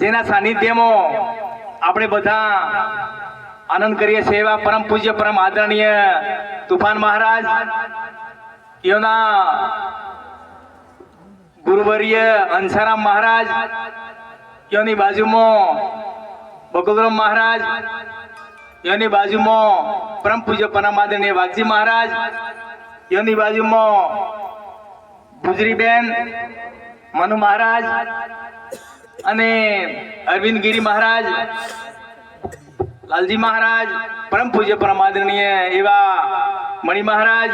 જેના સાનિધ્યમાં આપણે બધા આનંદ કરીએ છીએ એવા પરમ પૂજ્ય, પરમ આદરણીય તુફાન મહારાજ, એઓના ગુરુવર્ય અંસારામ મહારાજ યોની બાજુમાં બકુલરામ મહારાજ એની બાજુમાં પરમ પૂજ્ય, પરમ આદરણીય વાઘજી મહારાજ એની બાજુમાં ભુજરીબેન મનુ મહારાજ અને અરવિંદ ગીરી મહારાજ, લાલજી મહારાજ, પરમ પૂજ્ય પરમ આદરણીય એવા મણિ મહારાજ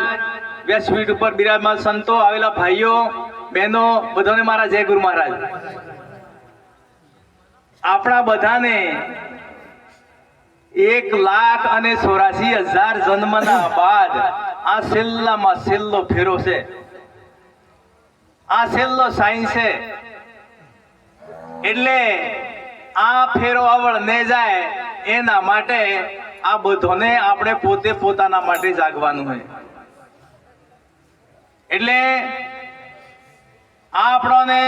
વ્યાસપીઠ ઉપર બિરાજમાન સંતો, આવેલા ભાઈઓ, બહેનો, બધાને મારા જય ગુરુ મહારાજ. આપણા બધાને એક લાખ અને ચોરાસી હજાર જન્મના બાદ આ છેલ્લામાં છેલ્લો ફેરો છે. આ છેલ્લો સાઈન છે. એટલે આ ફેરો અવળ ને જાય એના માટે આ બધોને આપણે પોતે પોતાના માટે જાગવાનું હોય. એટલે આ આપણને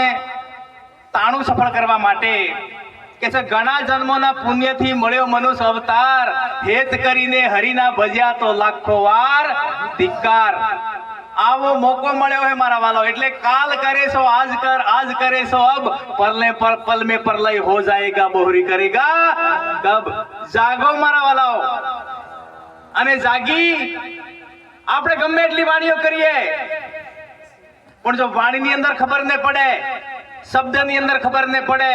તાણું સફળ કરવા માટે કે છે ઘણા જન્મોના પુણ્યથી મળ્યો મનુષ્ય અવતાર, હેત કરીને હરિના ભજ્યા તો લાખો વાર ધિક્કાર. આવો મોકો મળ્યો હે મારા વાલો. એટલે કાલ કરે સો આજ કર, આજ કરે સો અબ પરલે પર પલ મે પરલય હો જાયેગા, બોહરી કરેગા. કબ જાગો મારા વાલાઓ અને જાગી. આપણે ગમે એટલી વાણીઓ કરીએ. પણ જો વાણીની અંદર ખબર ન પડે, શબ્દની અંદર ખબર ન પડે,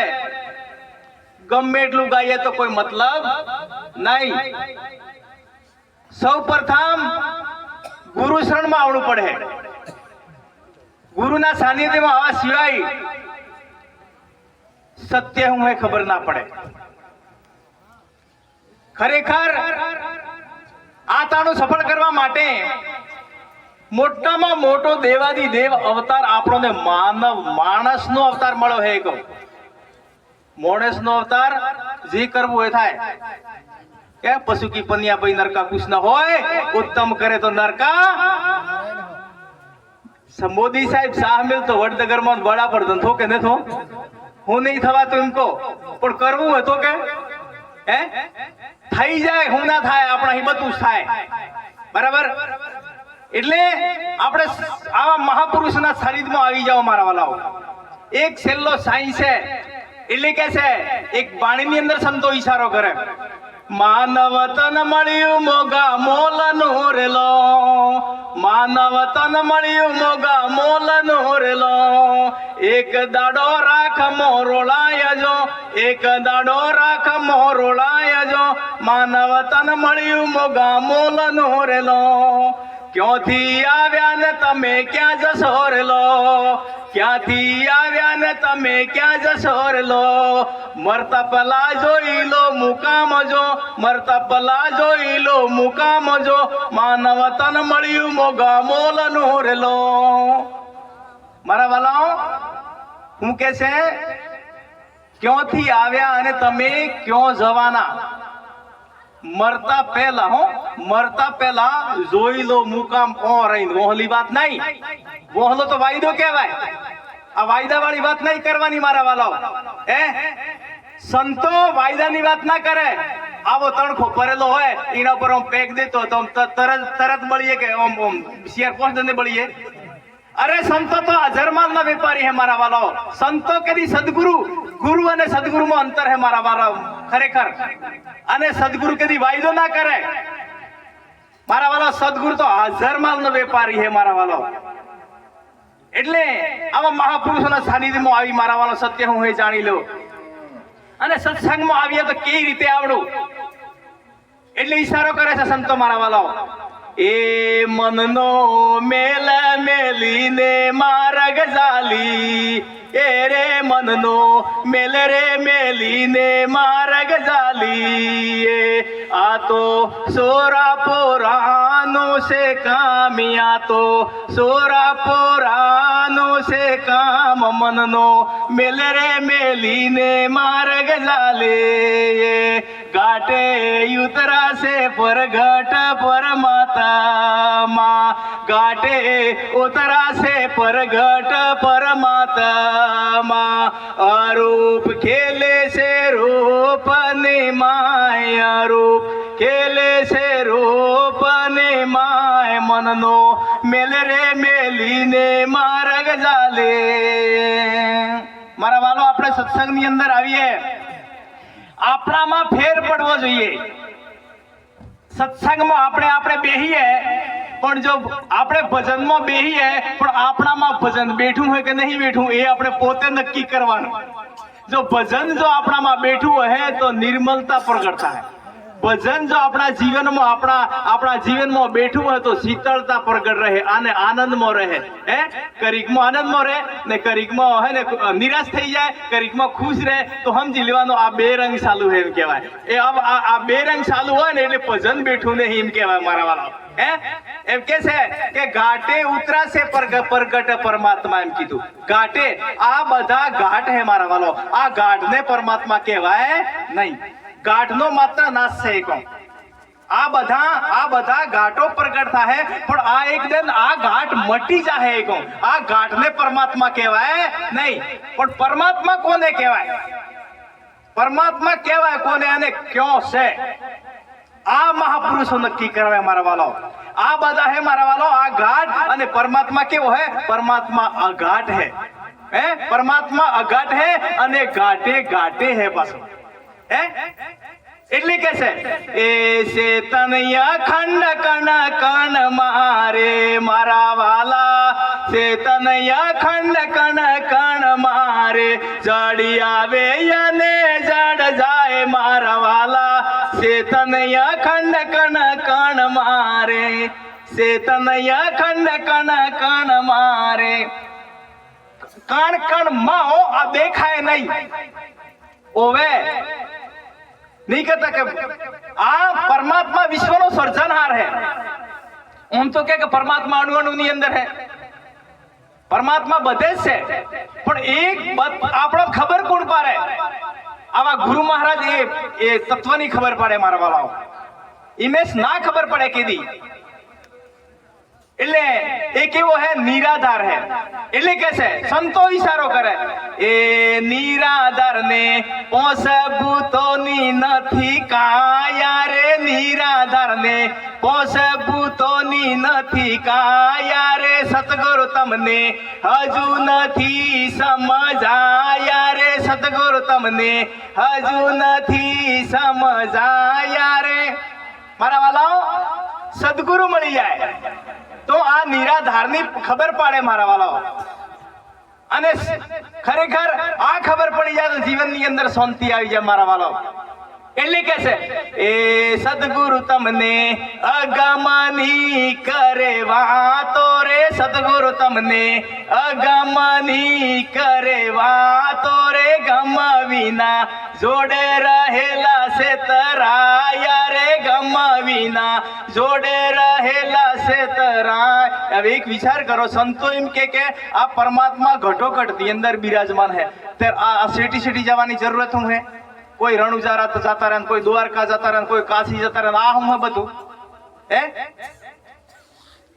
ગમે એટલું ગાઈએ તો કોઈ મતલબ નહીં. સૌ પ્રથમ ગુરુ શરણમાં આવવું પડે. ગુરુના સાનિધ્યમાં આવવા સિવાય સત્ય હું ખબર ના પડે. ખરેખર આ તાણું સફળ કરવા માટે મોટામાં મોટો દેવાદી દેવ અવતાર આપણને માનવ માણસનો અવતાર મળ્યો હે કહું માણસનો અવતાર જે કરવું એ થાય. કે પશુ કી પનિયા ભાઈ નરકા ન હોય, ઉત્તમ કરે તો નરકા. મોદી સાહેબ શાહ તો વડનગરમાં વડા પર ધંધો કે નથો? હું નહીં થવા તો એમ કહો, પણ કરવું હતો કે. હે? થઈ જાય, હું ના થાય, આપણા બધું થાય. બરાબર? એટલે આપણે આવા મહાપુરુષના શરીરમાં આવી જાઓ મારા વાલાઓ. એક છેલ્લો સાયન્સ છે. એટલે કે છે, એક પાણીની અંદર સંતો ઈશારો કરે. માનવ તન મળ્યું મોગા મોલ નો રેલો. માનવ તન મળ્યું મોગા મોલ નો રેલો. એક દાડો રાખ મોરોળાયજો એક દાડો રાખ મોરોળાયજો માનવતન માનવ તન મળ્યું મોગા મોલ નો રેલો. ક્યોથી આવ્યા ને તમે ક્યાં જશો રેલો? ક્યાંથી આવ્યા તમે ક્યાં જશોર લો? મરતા પલા જોઈ લો મુકામ જો. મરતા પલા જોઈ લો મુકામ જો. માનવ તન મળ્યું મોગા મોલ નોર લો. મારા વાલાઓ, હું કે છે, ક્યોથી આવ્યા અને તમે ક્યો જવાના? મરતા પહેલા, હો, મરતા પહેલા જોઈ લો મુકામ. ઓ રહી વોહલી વાત નહીં. વોહલો તો વાયદો કહેવાય. આ વાયદા વાળી વાત નહીં કરવાની મારા વાલાઓ. હે? સંતો વાયદાની વાત ના કરે. આવો તણખો ભરેલો હોય, એના પર આમ પેક દેતો તો તરત તરત મળીએ કે આમ આમ શેર પહોંચ ને મળીએ અરે સંતો તો અજરમાલ ના વેપારી હે મારા વાલાઓ. સંતો કદી સદગુરુ, ગુરુ અને સદગુરુ માં અંતર હે મારા વાલાઓ. ખરેખર. અને સદગુરુ કદી વાયદો ના કરે. મારા વાલા સદગુરુ તો હાજરમાલ નો વેપારી હે મારા વાલો એટલે આવા મહાપુરુષોના સાનિધ્યમાં આવી મારાવાનો સત્ય હું એ જાણી લઉં. અને સત્સંગમાં આવીએ તો કેવી રીતે આવડું? એટલે ઈશારો કરે છે સંતો મારા વાલાઓ એ મનનો મેલ મેલીને માર્ગ જાલી. એ રે મનનો મેલ રે મેલીને માર્ગ જાલી. એ આ તો સોરા પોરાનું છે કામિયા તો સોરા પોરાનું છે કામ મનનો મેલ રે મેલીને માર્ગ જાલે ગાટે ઉતરાશે પરઘટ પરમાતા પરમાત્મા. ઘાટે ઉતરાશે પરગટ પરમાત્મા. અરૂપ ખેલે છે રૂપ માય અરૂપ. ખેલે છે રૂપ માય મનનો મેલ રે મેલીને માર્ગ જાલે. મારા વાલો, આપણે સત્સંગની અંદર આવીએ. આપણામાં ફેર પડવો જોઈએ. સત્સંગમાં આપણે આપણે બેહીએ. પણ જો આપણે ભજનમાં બેહીએ, પણ આપણામાં ભજન બેઠું હોય કે નહીં બેઠું, એ આપણે પોતે નક્કી કરવાનું. જો ભજન જો આપણામાં બેઠું હોય તો નિર્મલતા પ્રગટ થાય ભજન જો આપણા જીવનમાં, આપણા આપણા જીવનમાં બેઠું હોય, તો શીતળતા પ્રગટ રહે અને આનંદમાં રહે. હે? કરીકમાં આનંદમાં રહે, ને કરીકમાં હોય ને નિરાશ થઈ જાય, કરીકમાં ખુશ રહે, તો સમજી લેવાનું આ બે રંગ છે એમ કહેવાય. એ આ બે રંગ ચાલુ હોય ને એટલે ભજન બેઠું નહીં એમ કહેવાય મારા વાળા. હે એમ કે છે કે ઘાટે ઉતરાશે પરગ- પરગટ પરમાત્મા એમ કીધું. ઘાટે, આ બધા ઘાટ હે મારા વાલો. આ ઘાટ ને પરમાત્મા કહેવાય નહીં. ઘાટનો માત્ર નાશ છે એક આ બધા આ બધા ઘાટો પ્રગટ થાય પણ આ એક દિન આ ઘાટ મટી જાહે એક આ ઘાટ ને પરમાત્મા કહેવાય નહીં. પણ પરમાત્મા કોને કહેવાય? પરમાત્મા કહેવાય કોને અને ક્યો છે? આ મહાપુરુષો નક્કી કરાવે મારા વાલો. આ બધા હે મારા વાલો, આ ઘાટ અને પરમાત્મા કેવો હે? પરમાત્મા અઘાટ હે. હે? પરમાત્મા અઘાટ હે અને ઘાટે ઘાટે હે પાછો. હે? એટલે કે છે, એ શેતનયા ખંડ કણ કણ મારે મારા વાલા. શેતનયા ખંડ કણ કણ મારે. જડી આવે અને જડ જાય મારા વાલા. શેતનયા ખંડ કણ કણ મારે, શેતનયા ખંડ કણ કણ મારે. કણ કણમાં આ દેખાય નહીં. ઓવે. નહીં કહેતા કે આ પરમાત્મા વિશ્વનો સર્જનહાર હે. હું તો કે પરમાત્મા અણુ અણુ ની અંદર है પરમાત્મા બધે જ છે. પણ એક આપણો ખબર કોણ પાડે? આવા ગુરુ મહારાજ એ તત્વની ખબર પડે મારા વાળાઓ. ઇમેજ ના ખબર પડે કીધી. એટલે એ કેવો હે? નિરાધાર હે. એટલે કે છે, સંતો ઈશારો કરે. એ નિરાધાર ને પોષભૂતોની નથી કાયા રે. નિરાધાર ને પોષભૂતોની નથી કાયા રે. સતગુરુ તમને હજુ નથી સમજાયા રે. સતગુરુ તમને હજુ નથી સમજાયા રે. મારા વાલાઓ, સદગુરુ મળી જાય. તો આ નિરાધારની ખબર પાડે મારા વાલાઓ. અને ખરેખર આ ખબર પડી જાય તો જીવનની અંદર શાંતિ આવી જાય મારા વાલાઓ. એટલે કે છે. એ સદગુરુ તમને અગમની કરે વાતો રે. સદગુરુ તમને અગમની કરે વાતો રે. ગમ વિના જોડે રહેલા છે તરાયા રે. ગમ વિના જોડે રહેલા છે તરાય. હવે એક વિચાર કરો, સંતો એમ કે કે આ પરમાત્મા ઘટોઘટની અંદર બિરાજમાન હે ત્યારે આ સિટી સિટી જવાની જરૂરત હું હે કોઈ રણુજારા જતા રહ્યા કોઈ દ્વારકા જતા રહ્યા કોઈ કાશી જતા રહ્યા આ હું બધું હે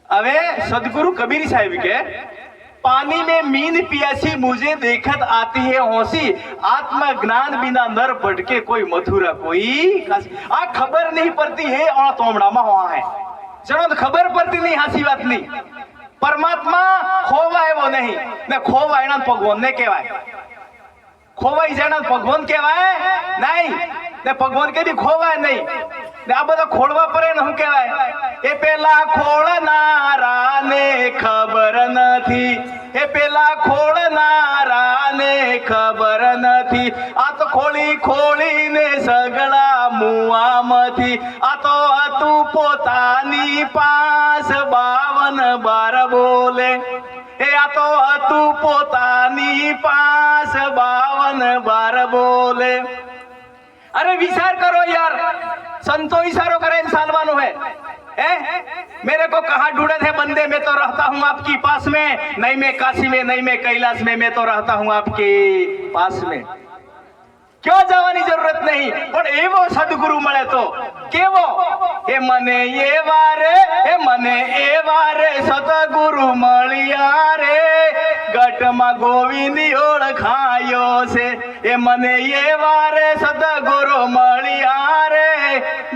હવે સદગુરુ કબીર સાહેબ કે पानी में मीन पियासी मुझे देखत आती है होशी आत्मा ज्ञान बिना नर भटके कोई मथुरा कोई आ खबर नहीं पड़ती है और तोमड़ा में वहां है चलो तो खबर पड़ती नहीं हासी बात नहीं परमात्मा खोवा है वो नहीं ने खोवा है ना भगवान ने कहवा ખોવાઈ ને ભગવાન કહેવાય? નહીં. ને ભગવાન કદી ખોવાય નહીં. ને આ બધા ખોળવા પડે ને શું કહેવાય? એ પેલા ખોળનારાને ખબર નથી. એ પેલા ખોળનારાને ખબર નથી. આ તો ખોળી ખોળીને સગળા મુઆમાંથી. આ તો હતું પોતાની પાસ બાવન બાર બોલે. એ આ તો હતું બાવન બાર બોલે अरे विचार करो यार संतो इशारो करे इंसान मानो है हैं? मेरे को कहा ढूंढे थे बंदे मैं तो रहता हूँ आपकी पास में नहीं मैं काशी में नहीं मैं कैलाश में मैं तो रहता हूँ आपके पास में ક્યાં જવાની જરૂરત નહીં? પણ એવો સદગુરુ મળે તો કેવો? એ મને એ વારે, એ મને એવા રે સદગુરુ મળ્યા રે. ગઢમાં ગોવિંદી ઓળખાયો છે. એ મને એવા રે સદગુરુ મળ્યા રે.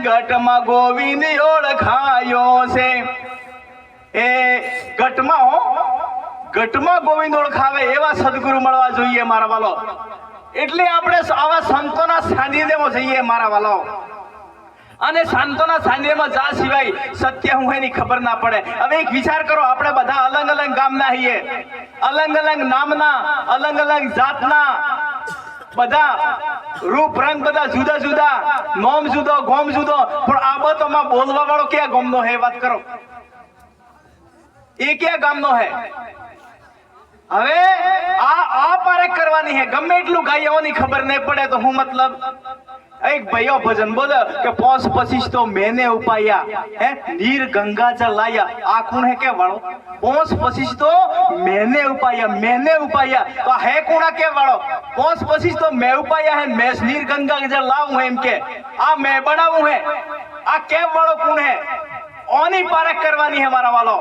ગઢમાં ગોવિંદી ઓળખાયો છે. એ ગઢમાં ગઢમાં ગોવિંદ ઓળખાવે એવા સદગુરુ મળવા જોઈએ મારા વાલો. એટલે આપણે આવા સંતોના સાનિધ્યમાં જઈએ મારા વાલાઓ. અને સંતોના સાનિધ્યમાં જા સિવાય સત્ય હું એની ખબર ના પડે. હવે એક વિચાર કરો, આપણે બધા અલગ અલગ ગામના હઈએ અલગ અલગ નામના, અલગ અલગ જાતના. બધા રૂપ, રંગ બધા જુદા જુદા. નોમ જુદો, ગોમ જુદો. પણ આ બાબતોમાં બોલવા વાળો ક્યાં ગોમનો હે વાત કરો. એ ક્યાં ગામનો હે? હવે આ આ પારખ કરવાની હે ગમે એટલું ગાયોની ખબર નહીં પડે તો હું મતલબ એક ભાઈઓ ભજન બોલે કે પોસ પચીસ તો મેને ઉપાયા. હે? નીર ગંગા જ લાયા આ કોણ હે કે વાળો? પોસ પચીસ તો મેને ઉપાયા. મેને ઉપાયા. તો હે કોણા કે વાળો? પોસ પચીસ તો મેં ઉપાયા હે. મેસ નીર ગંગા જળ લાવું એમ કે. આ મેં બનાવું હે. આ કેમ વાળો કોણ હે? ઓની પારખ કરવાની હે મારા વાલો.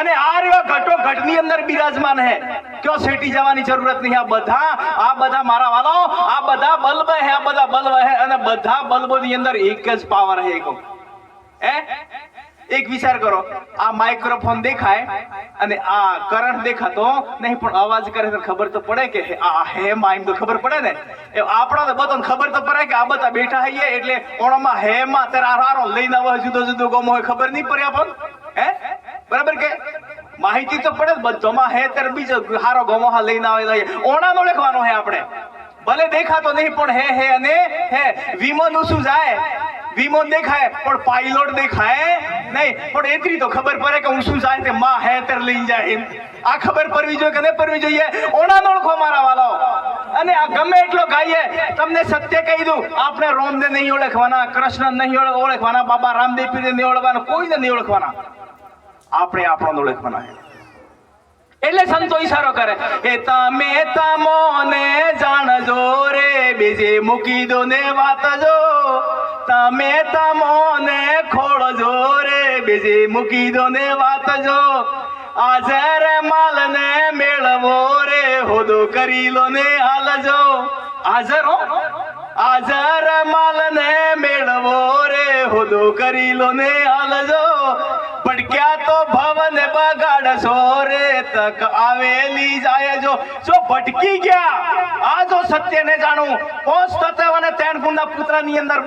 અને આ રહ્યો ઘટો ઘટની અંદર બિરાજમાન હે. ક્યો સેટી જવાની જરૂરત નહીં? આ બધા આ બધા મારા વાલો, આ બધા બલ્બ હે, આ બધા બલ્બ હે અને બધા બલ્બોની અંદર એક જ પાવર હે કહું હે? એક વિચાર કરો, આ માઇક્રોફોન દેખાય અને આ કરંટ દેખાતો નહીં, પણ અવાજ કરે તો ખબર તો પડે કે આ હે માં, એમ તો ખબર પડે ને? આપણા તો બધાને ખબર તો પડે કે આ બધા બેઠા હઈએ એટલે ઓણમાં હે માં તારા હારો લઈને આવે, જુદો જુદો ગમો હોય, ખબર નહીં પડે આપણને? હે? બરાબર કે? માહિતી તો પડે બધોમાં હે ત્યારે બીજો હારો ગમો લઈને આવે ઓણાનો લેખવાનો હે આપણે. ભલે દેખાતો નહીં, પણ હે હે અને હે. વીમો નું શું જાય? વીમો દેખાય, પણ પાયલોટ દેખાય નહીં. પણ એટલી તો ખબર પડે કે હું શું જાય તે માં હે ત્યારે લઈને જાય આ ખબર પડવી જોઈએ કે નહીં પડવી જોઈએ? ઓણાનો ઓળખો મારા વાલો અને આ ગમે એટલો ગાઈએ, તમને સત્ય કહી દઉં, આપણે રોમને નહીં ઓળખવાના કૃષ્ણ નહીં ઓળ- ઓળખવાના, બાબા રામદેવ પીરને નહીં ઓળખવાના, કોઈને નહીં ઓળખવાના. આપણે આપણો ઓળખવાના બનાવે એટલે સંતો ઈશારો કરે. એ તમે તમોને જાણજો રે, બીજે મૂકી દો ને વાત જો. તમે તમોને ખોળજો રે, બીજે મૂકી દો ને વાત જો. આજર માલ ને મેળવો રે, હોદો કરી લો ને હાલજો હાજર હાજર માલ ને મેળવો રે, હોદો કરી લો ને હાલજો ભટક્યા તો ભવન બગાડ રે તક આવેલી જાય જો. જો ભટકી ગયા, આ જો સત્યને જાણું પોસ્ટ તત્વ અને ત્રણ ગુણના પુત્રની અંદર